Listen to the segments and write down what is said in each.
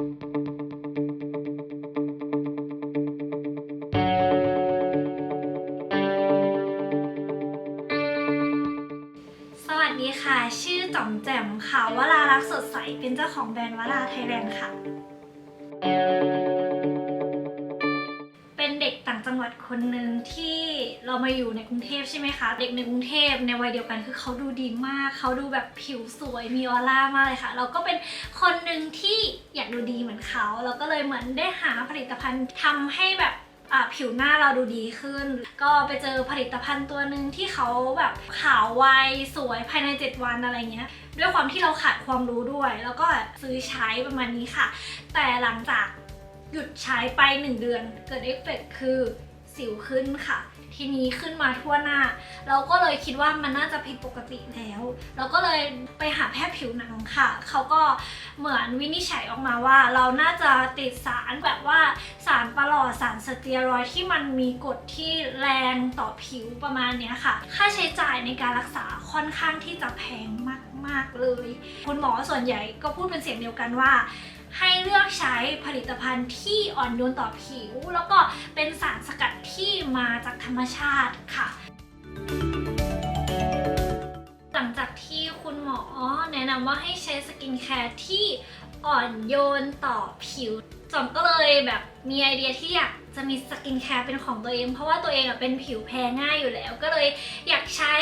สวัสดีค่ะ ชื่อจ๋อมแจ่มค่ะวรารักษ์สดใส เป็นเจ้าของแบรนด์วราไทยแลนด์ค่ะ เป็นเด็กต่างจังหวัดคนหนึ่งที่เรามาอยู่ในกรุงเทพใช่ไหมคะ เด็กในกรุงเทพในวัยเดียวกันคือเขาดูดีมาก เขาดูแบบผิวสวยมีออร่ามากเลยค่ะ เราก็เป็นคนหนึ่งที่ ดูดีเหมือนเขาเราก็เลยเหมือนได้หาผลิตภัณฑ์ทำให้แบบผิวหน้าเราดูดีขึ้น ก็ไปเจอผลิตภัณฑ์ตัวหนึ่งที่เขาแบบขาวไวสวยภายใน 7 วันอะไรเงี้ย ด้วยความที่เราขาดความรู้ด้วย แล้วก็ซื้อใช้ประมาณนี้ค่ะ แต่หลังจากหยุดใช้ไป 1 เดือน เกิดเอฟเฟกต์คือสิวขึ้นค่ะ ทีนี้ขึ้นมาทั่วหน้า เราก็เลยคิดว่ามันน่าจะผิดปกติแล้ว เราก็เลยไปหาแพทย์ผิวหนังค่ะ เขาก็เหมือนวินิจฉัยออกมาว่า เราน่าจะติดสารแบบว่าสารประหลอดสารสเตียรอยที่มันมีกฎที่แรงต่อผิวประมาณนี้ค่ะ ค่าใช้จ่ายในการรักษาค่อนข้างที่จะแพงมากๆเลย คุณหมอส่วนใหญ่ก็พูดเป็นเสียงเดียวกันว่า ให้เลือกใช้ผลิตภัณฑ์ที่อ่อนโยนต่อผิว แล้วก็เป็นสารสกัดที่มาจากธรรมชาติค่ะ หลังจากที่คุณหมอแนะนำว่าให้ใช้สกินแคร์ที่อ่อนโยนต่อผิว จอมก็เลยแบบมีไอเดียที่อยากจะมีสกินแคร์เป็นของตัวเอง เพราะว่าตัวเองอะเป็นผิวแพ้ง่ายอยู่แล้ว ก็เลยอยากใช้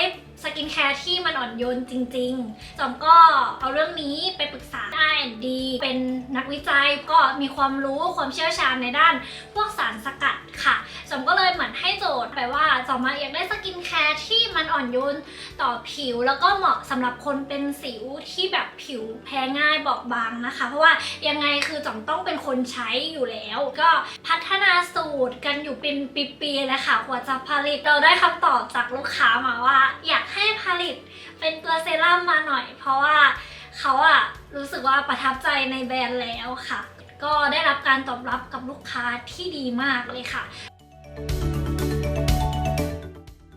สกินแคร์ที่มันอ่อนโยนจริงๆ จอมก็เอาเรื่องนี้ไปปรึกษาได้ดีเป็นนักวิจัยก็มีความรู้ความเชี่ยวชาญในด้านพวกสารสกัดค่ะ จอมก็เลยเหมือนให้โจทย์ไปว่าจอมมาอยากได้สกินแคร์ที่มันอ่อนโยนต่อผิว แล้วก็เหมาะสำหรับคนเป็นสิวที่แบบผิวแพ้ง่ายบอบบางนะคะ เพราะว่ายังไงคือจองต้องเป็นคนใช้ช้อยู่แล้ว ก็พัฒนาสูตรกันอยู่เป็นปีๆเลยค่ะกว่าจะผลิตเราได้คำตอบจากลูกค้ามาว่า อยากให้ผลิตเป็นตัวเซรั่มมาหน่อย เพราะว่าเขาอะรู้สึกว่าประทับใจในแบรนด์แล้วค่ะ ก็ได้รับการตอบรับกับลูกค้าที่ดีมากเลยค่ะ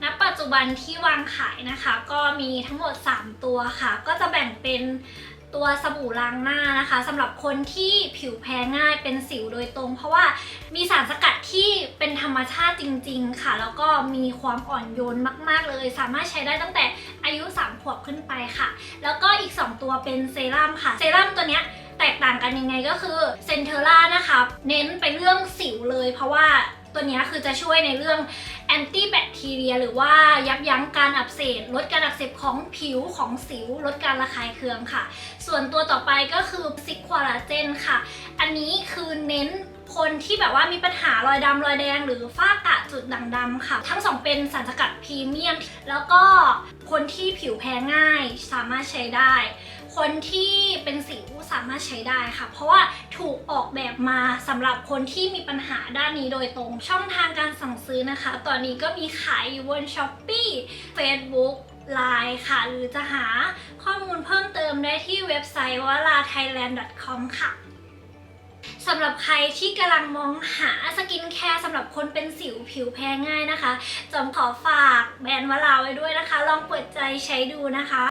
ณปัจจุบันที่วางขายนะคะ ก็มีทั้งหมด 3 ตัวค่ะ ก็จะแบ่งเป็น ตัวสบู่ล้างหน้านะคะสำหรับคนที่ผิวแพ้ง่ายเป็นสิวโดยตรง เพราะว่ามีสารสกัดที่เป็นธรรมชาติจริง ๆ ค่ะ แล้วก็มีความอ่อนโยนมากๆเลย สามารถใช้ได้ตั้งแต่อายุ 3 ขวบขึ้นไปค่ะ แล้วก็อีก 2 ตัวเป็นเซรั่มค่ะเซรั่มตัวเนี้ยแตกต่างกันยังไงก็คือเซนเทอร่านะคะเน้นไปเรื่องสิวเลย เพราะว่าตัวนี้คือจะช่วยในเรื่อง แอนตี้แบคทีเรียหรือว่ายับยั้งการอักเสบลดการอักเสบของผิวของสิว ลดการระคายเคืองค่ะ ส่วนตัวต่อไปก็คือซิกควาลาเจนค่ะ อันนี้คือเน้นคนที่แบบว่ามีปัญหารอยดำรอยแดง หรือฝ้ากระจุดด่างดำค่ะ ทั้งสองเป็นสารสกัดพรีเมียม แล้วก็คนที่ผิวแพ้ง่ายสามารถใช้ได้ คนที่เป็นสิวสามารถใช้ได้ค่ะ เพราะว่าถูกออกแบบมาสำหรับคนที่มีปัญหาด้านนี้โดยตรง ช่องทางการสั่งซื้อนะคะ ตอนนี้ก็มีขายอยู่บน s h อ p e e Facebook Line ค่ะ หรือจะหาข้อมูลเพิ่มเติมได้ที่เว็บไซต์ w a l a t h a i l a n d c o m ค่ะสำหรับใครที่กำลังมองหาสกินแคร์สำหรับคนเป็นสิวผิวแพ้ง่ายนะคะจอมขอฝากแบรนด์วลาไว้ด้วยนะคะ ลองเปิดใจใช้ดูนะคะ